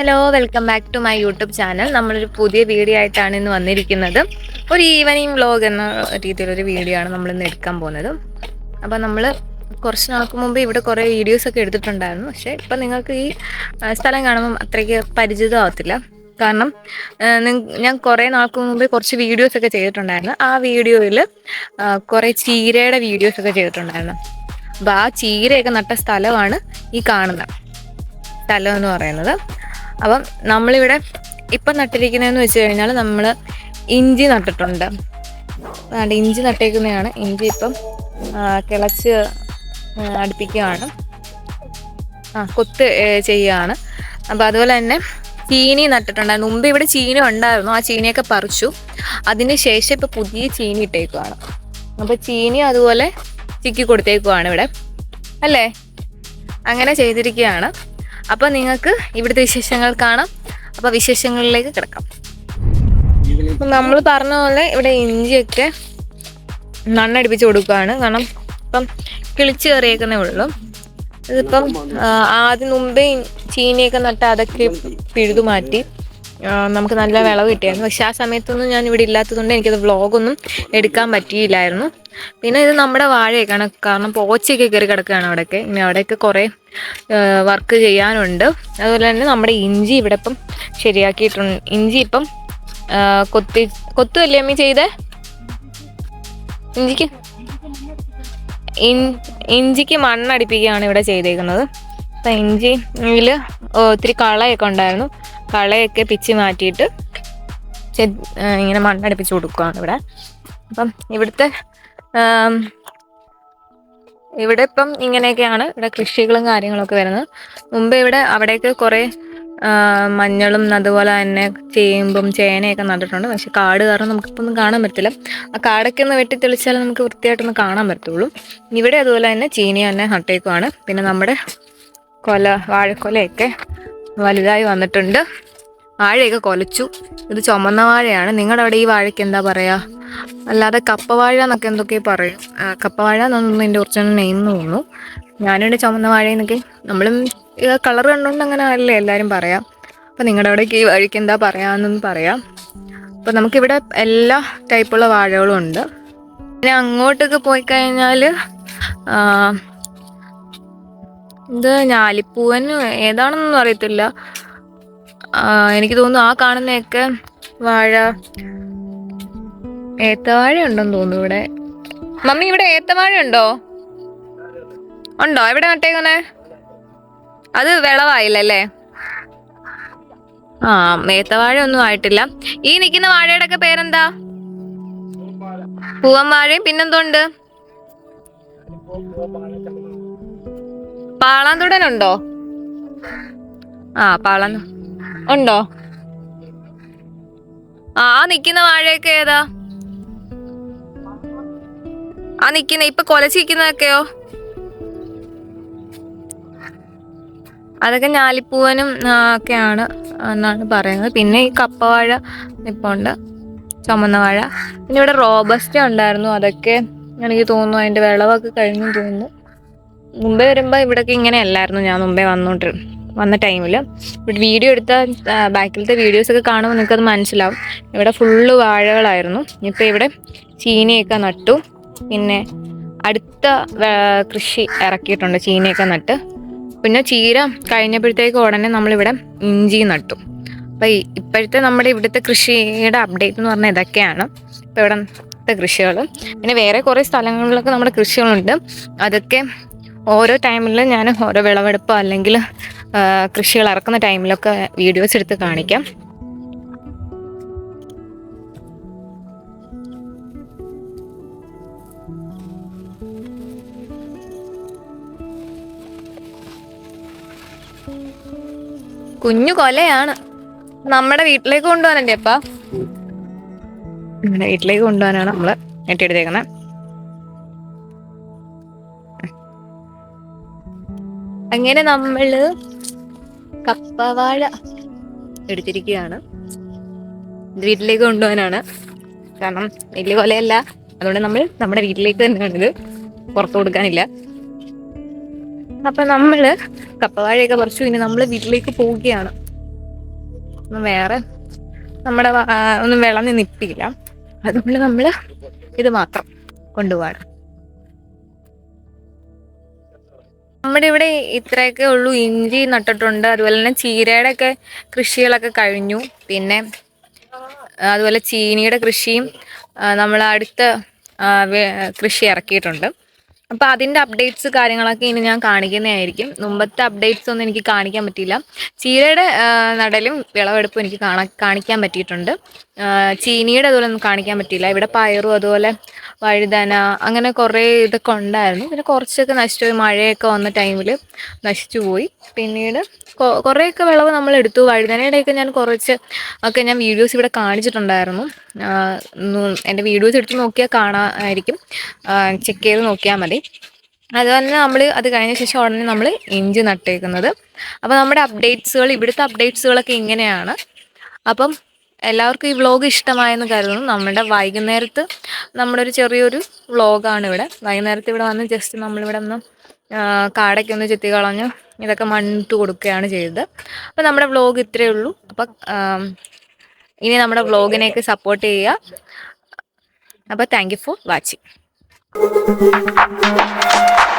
Hello welcome back to my YouTube channel നമ്മളൊരു പുതിയ video ആയിട്ടാണ് ഇന്ന് വന്നിരിക്കുന്നത്. ഒരു ഈവനിങ് വ്ലോഗ് എന്ന രീതിയിലൊരു വീഡിയോ ആണ് നമ്മൾ ഇന്ന് എടുക്കാൻ പോകുന്നത്. അപ്പോൾ നമ്മൾ കുറച്ച് നാൾക്ക് മുമ്പ് ഇവിടെ കുറേ വീഡിയോസൊക്കെ എടുത്തിട്ടുണ്ടായിരുന്നു. പക്ഷേ ഇപ്പം നിങ്ങൾക്ക് ഈ സ്ഥലം കാണുമ്പം അത്രയ്ക്ക് പരിചിതമാവത്തില്ല. കാരണം ഞാൻ കുറേ നാൾക്ക് മുമ്പ് കുറച്ച് വീഡിയോസൊക്കെ ചെയ്തിട്ടുണ്ടായിരുന്നു. ആ വീഡിയോയിൽ കുറേ ചീരയുടെ വീഡിയോസൊക്കെ ചെയ്തിട്ടുണ്ടായിരുന്നു. അപ്പോൾ ആ ചീരയൊക്കെ നട്ട സ്ഥലമാണ് ഈ കാണുന്നത് സ്ഥലം എന്ന് പറയുന്നത്. അപ്പം നമ്മളിവിടെ ഇപ്പം നട്ടിരിക്കുന്നതെന്ന് വെച്ച് കഴിഞ്ഞാൽ നമ്മൾ ഇഞ്ചി നട്ടിട്ടുണ്ട്. അതുകൊണ്ട് ഇഞ്ചി നട്ടേക്കുന്നതാണ്. ഇഞ്ചി ഇപ്പം കിളച്ച് അടുപ്പിക്കുകയാണ്. ആ കൊത്ത് ചെയ്യുകയാണ്. അപ്പോൾ അതുപോലെ തന്നെ ചീനി നട്ടിട്ടുണ്ടായിരുന്നു. മുമ്പ് ഇവിടെ ചീനി ഉണ്ടായിരുന്നു. ആ ചീനിയൊക്കെ പറിച്ചു. അതിന് ശേഷം ഇപ്പോൾ പുതിയ ചീനി ഇട്ടേക്കുവാണ്. അപ്പോൾ ചീനി അതുപോലെ ചിക്കി കൊടുത്തേക്കുവാണ് ഇവിടെ. അല്ലേ? അങ്ങനെ ചെയ്തിരിക്കുകയാണ്. അപ്പോൾ നിങ്ങൾക്ക് ഇവിടുത്തെ വിശേഷങ്ങൾ കാണാം. അപ്പോൾ വിശേഷങ്ങളിലേക്ക് കിടക്കാം. നമ്മൾ പറഞ്ഞ പോലെ ഇവിടെ ഇഞ്ചിയൊക്കെ മണ്ണടിപ്പിച്ച് കൊടുക്കുകയാണ്. കാരണം ഇപ്പം കിളിച്ച് കയറിയേക്കുന്നേ ഉള്ളൂ. ഇതിപ്പം ആദ്യം മുമ്പേ ചീനിയൊക്കെ നട്ട് അതൊക്കെ പിഴുതു മാറ്റി. നമുക്ക് നല്ല വിളവ് കിട്ടിയായിരുന്നു. പക്ഷെ ആ സമയത്തൊന്നും ഞാൻ ഇവിടെ ഇല്ലാത്തതുകൊണ്ട് എനിക്കത് വ്ളോഗൊന്നും എടുക്കാൻ പറ്റിയില്ലായിരുന്നു. പിന്നെ ഇത് നമ്മുടെ വാഴയൊക്കെയാണ്. കാരണം പോച്ചയൊക്കെ കയറി കിടക്കുകയാണ് അവിടെയൊക്കെ. ഇനി അവിടെയൊക്കെ കുറേ വർക്ക് ചെയ്യാനുണ്ട്. അതുപോലെ തന്നെ നമ്മുടെ ഇഞ്ചി ഇവിടെ ഇപ്പം ശരിയാക്കിയിട്ടുണ്ട്. ഇഞ്ചി ഇപ്പം കൊത്തി കൊത്തുമല്ലേ അമ്മി ചെയ്തേ? ഇഞ്ചിക്ക്? ഇഞ്ചിക്ക് മണ്ണടിപ്പിക്കുകയാണ് ഇവിടെ ചെയ്തേക്കുന്നത്. അപ്പം ഇഞ്ചിയിൽ ഒത്തിരി കളയൊക്കെ ഉണ്ടായിരുന്നു. കളയൊക്കെ പിച്ചി മാറ്റിയിട്ട് ഇങ്ങനെ മണ്ണടിപ്പിച്ച് കൊടുക്കുകയാണ് ഇവിടെ. അപ്പം ഇവിടുത്തെ ഇവിടെ ഇപ്പം ഇങ്ങനെയൊക്കെയാണ് ഇവിടെ കൃഷികളും കാര്യങ്ങളൊക്കെ വരുന്നത്. മുമ്പ് ഇവിടെ അവിടേക്ക് കുറേ മഞ്ഞളും അതുപോലെ തന്നെ ചേമ്പും ചേനയൊക്കെ നട്ടിട്ടുണ്ട്. പക്ഷെ കാട് കാരണം നമുക്കിപ്പോൾ ഒന്നും കാണാൻ പറ്റില്ല ആ കാടൊക്കെ ഒന്ന് വെട്ടി തെളിച്ചാൽ നമുക്ക് വൃത്തിയായിട്ടൊന്ന് കാണാൻ പറ്റുള്ളൂ ഇവിടെ അതുപോലെ തന്നെ ചീനി തന്നെ നട്ടേക്കുവാണ്. പിന്നെ നമ്മുടെ കൊല വാഴക്കൊലയൊക്കെ വലുതായി വന്നിട്ടുണ്ട്. വാഴയൊക്കെ കൊലച്ചു. ഇത് ചുമന്ന വാഴയാണ്. നിങ്ങളുടെ അവിടെ ഈ വാഴയ്ക്ക് എന്താ പറയുക അല്ലാതെ കപ്പവാഴ എന്നൊക്കെ എന്തൊക്കെ പറയും? കപ്പവാഴ എന്നൊന്നും എന്റെ ഒറിജിനൽ നെയിം എന്ന് തോന്നുന്നു. ഞാനിവിടെ ചുമന്ന വാഴ എന്നൊക്കെ നമ്മളും കളർ കണ്ടുകൊണ്ട് അങ്ങനെ അല്ലേ എല്ലാവരും പറയാം? അപ്പം നിങ്ങളുടെ അവിടേക്ക് ഈ വാഴയ്ക്ക് എന്താ പറയാമെന്നൊന്ന് പറയാം. അപ്പം നമുക്കിവിടെ എല്ലാ ടൈപ്പുള്ള വാഴകളും ഉണ്ട്. പിന്നെ അങ്ങോട്ടൊക്കെ പോയി കഴിഞ്ഞാൽ ഇത് ഞാലിപ്പൂവൻ ഏതാണെന്നൊന്നും അറിയത്തില്ല. എനിക്ക് തോന്നുന്നു ആ കാണുന്നതൊക്കെ വാഴ ഏത്തവാഴ ഉണ്ടെന്ന് തോന്നുന്നു ഇവിടെ. മമ്മി ഇവിടെ ഏത്തവാഴ ഉണ്ടോ? ഉണ്ടോ? എവിടെ നട്ടേക്കുന്നെ? അത് വിളവായില്ലല്ലേ? ആ ഏത്തവാഴ ഒന്നും ആയിട്ടില്ല. ഈ നിൽക്കുന്ന വാഴയുടെ ഒക്കെ പേരെന്താ? പൂവൻ വാഴയും പിന്നെന്തോണ്ട് പാളാന്തുടനുണ്ടോ? ആ പാളാൻ ഉണ്ടോ? ആ നിക്കുന്ന വാഴയൊക്കെ ഏതാ? ആ നിക്കുന്ന ഇപ്പൊ കൊലച്ച് നിക്കുന്നതൊക്കെയോ അതൊക്കെ ഞാലിപ്പൂവനും ഒക്കെയാണ് എന്നാണ് പറയുന്നത്. പിന്നെ ഈ കപ്പവാഴ നിപ്പുണ്ട് ചുമന്ന വാഴ. പിന്നെ ഇവിടെ റോബസ്റ്റ ഉണ്ടായിരുന്നു അതൊക്കെ എനിക്ക് തോന്നുന്നു അതിന്റെ വിളവൊക്കെ കഴിഞ്ഞു തോന്നുന്നു. മുമ്പേ വരുമ്പോൾ ഇവിടെയൊക്കെ ഇങ്ങനെ അല്ലായിരുന്നു ഞാൻ മുമ്പേ വന്നോണ്ട് വന്ന ടൈമിൽ ഇവിടെ വീഡിയോ എടുത്ത ബാക്കിലത്തെ വീഡിയോസ് ഒക്കെ കാണുമ്പോൾ അത് മനസ്സിലാവും. ഇവിടെ ഫുള്ള് വാഴകളായിരുന്നു. ഇപ്പം ഇവിടെ ചീനിയൊക്കെ നട്ടു. പിന്നെ അടുത്ത കൃഷി ഇറക്കിയിട്ടുണ്ട്. ചീനിയൊക്കെ നട്ട്. പിന്നെ ചീര കഴിഞ്ഞപ്പോഴത്തേക്ക് ഉടനെ നമ്മളിവിടെ ഇഞ്ചി നട്ടു. അപ്പം ഇപ്പോഴത്തെ നമ്മുടെ ഇവിടുത്തെ കൃഷിയുടെ അപ്ഡേറ്റ് എന്ന് പറഞ്ഞാൽ ഇതൊക്കെയാണ് ഇപ്പം ഇവിടുത്തെ കൃഷികൾ പിന്നെ വേറെ കുറേ സ്ഥലങ്ങളിലൊക്കെ നമ്മുടെ കൃഷികളുണ്ട്. അതൊക്കെ ഓരോ ടൈമിൽ ഞാൻ ഓരോ വിളവെടുപ്പോ അല്ലെങ്കിൽ കൃഷികൾ ഇറക്കുന്ന ടൈമിലൊക്കെ വീഡിയോസ് എടുത്ത് കാണിക്കാം. കുഞ്ഞു കൊലയാണ്. നമ്മുടെ വീട്ടിലേക്ക് കൊണ്ടുപോകാനല്ലേ അപ്പ? നമ്മുടെ വീട്ടിലേക്ക് കൊണ്ടുപോകാനാണ് നമ്മൾ നെട്ടിയെടുത്തേക്കുന്നത് അങ്ങനെ നമ്മൾ കപ്പവാഴ എടുത്തിരിക്കുകയാണ്. വീട്ടിലേക്ക് കൊണ്ടുപോകാനാണ്. കാരണം വലിയ കൊലയല്ല. അതുകൊണ്ട് നമ്മൾ നമ്മുടെ വീട്ടിലേക്ക് തന്നെയാണ് ഇത് പുറത്തു കൊടുക്കാനില്ല. അപ്പൊ നമ്മൾ കപ്പവാഴയൊക്കെ പറിച്ചു. ഇനി നമ്മൾ വീട്ടിലേക്ക് പോവുകയാണ്. വേറെ നമ്മുടെ ഒന്നും വിളഞ്ഞ് നിപ്പില്ല അതുകൊണ്ട് നമ്മൾ ഇത് മാത്രം കൊണ്ടുപോകാണ് നമ്മുടെ ഇവിടെ ഇത്രയൊക്കെ ഉള്ളൂ. ഇഞ്ചി നട്ടിട്ടുണ്ട്. അതുപോലെ തന്നെ ചീരയുടെ ഒക്കെ കൃഷികളൊക്കെ കഴിഞ്ഞു. പിന്നെ അതുപോലെ ചീനിയുടെ കൃഷിയും നമ്മൾ അടുത്ത കൃഷി ഇറക്കിയിട്ടുണ്ട്. അപ്പോൾ അതിന്റെ അപ്ഡേറ്റ്സ് കാര്യങ്ങളൊക്കെ ഇനി ഞാൻ കാണിക്കുന്നതായിരിക്കും. മുമ്പത്തെ അപ്ഡേറ്റ്സ് ഒന്നും എനിക്ക് കാണിക്കാൻ പറ്റിയില്ല. ചീരയുടെ നടലും വിളവെടുപ്പും എനിക്ക് കാണാ കാണിക്കാൻ പറ്റിയിട്ടുണ്ട്. ചീനിയുടെ അതുപോലെ ഒന്നും കാണിക്കാൻ പറ്റിയില്ല. ഇവിടെ പയറും അതുപോലെ വഴുതന അങ്ങനെ കുറേ ഇതൊക്കെ ഉണ്ടായിരുന്നു. പിന്നെ കുറച്ചൊക്കെ നശിച്ചു പോയി മഴയൊക്കെ വന്ന ടൈമിൽ നശിച്ചു പോയി പിന്നീട് കുറേയൊക്കെ വിളവ് നമ്മൾ എടുത്തു. വഴുതനയുടെയൊക്കെ ഞാൻ കുറച്ച് ഒക്കെ ഞാൻ വീഡിയോസ് ഇവിടെ കാണിച്ചിട്ടുണ്ടായിരുന്നു. എന്റെ വീഡിയോസ് എടുത്ത് നോക്കിയാൽ കാണാമായിരിക്കും ചെക്ക് ചെയ്ത് നോക്കിയാൽ മതി. അത് തന്നെ നമ്മൾ അത് കഴിഞ്ഞ ശേഷം ഉടനെ നമ്മൾ ഇഞ്ചി നട്ടേക്കുന്നത്. അപ്പോൾ നമ്മുടെ അപ്ഡേറ്റ്സുകൾ ഇവിടുത്തെ അപ്ഡേറ്റ്സുകളൊക്കെ ഇങ്ങനെയാണ്. അപ്പം എല്ലാവർക്കും ഈ വ്ളോഗ് ഇഷ്ടമായെന്ന് കരുതുന്നു. നമ്മുടെ വൈകുന്നേരത്ത് നമ്മുടെ ഒരു ചെറിയൊരു വ്ളോഗാണ് ഇവിടെ. വൈകുന്നേരത്ത് ഇവിടെ വന്ന് ജസ്റ്റ് നമ്മളിവിടെ ഒന്ന് കാടയ്ക്ക് ഒന്ന് ചെത്തി കളഞ്ഞ് ഇതൊക്കെ മണ്ണിട്ട് കൊടുക്കുകയാണ് ചെയ്തത്. അപ്പോൾ നമ്മുടെ വ്ളോഗ് ഇത്രയേ ഉള്ളൂ. അപ്പം ഇനി നമ്മുടെ വ്ളോഗിനെയൊക്കെ സപ്പോർട്ട് ചെയ്യുക. അപ്പോൾ thank for watching Thank you.